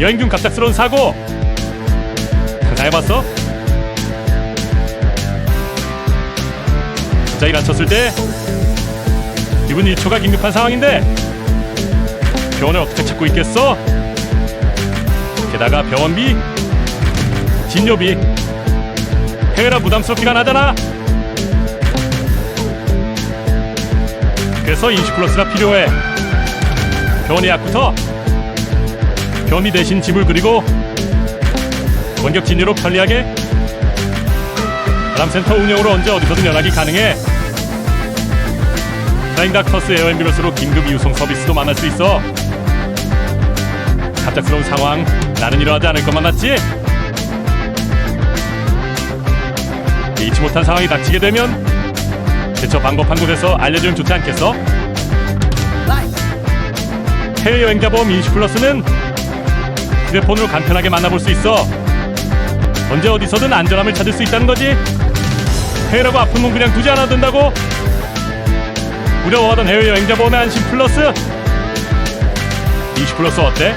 여행 중 갑작스러운 사고 상상해봤어? 갑자기 다쳤을 때 기분 1초가 긴급한 상황인데 병원을 어떻게 찾고 있겠어? 게다가 병원비, 진료비 해외라 부담스럽기가 나잖아 그래서 인슈플러스가 필요해 병원 예약부터 병원비 대신 지불 그리고 원격 진료로 편리하게 바람센터 운영으로 언제 어디서든 연락이 가능해. 플라잉 닥터스 에어 앰뷸런스로 긴급 이유송 서비스도 만날 수 있어. 갑작스러운 상황 나는 일어나지 않을 것만 낫지? 예의치 못한 상황이 닥치게 되면 대처 방법 한 곳에서 알려주면 좋지 않겠어? 해외여행자 보험 인슈플러스는 휴대폰으로 간편하게 만나볼 수 있어. 언제 어디서든 안전함을 찾을 수 있다는 거지. 해외라고 아픈 몸 그냥 두지 않아도 된다고. 두려워하던 해외여행자 보험의 안심 플러스. 인슈플러스 어때?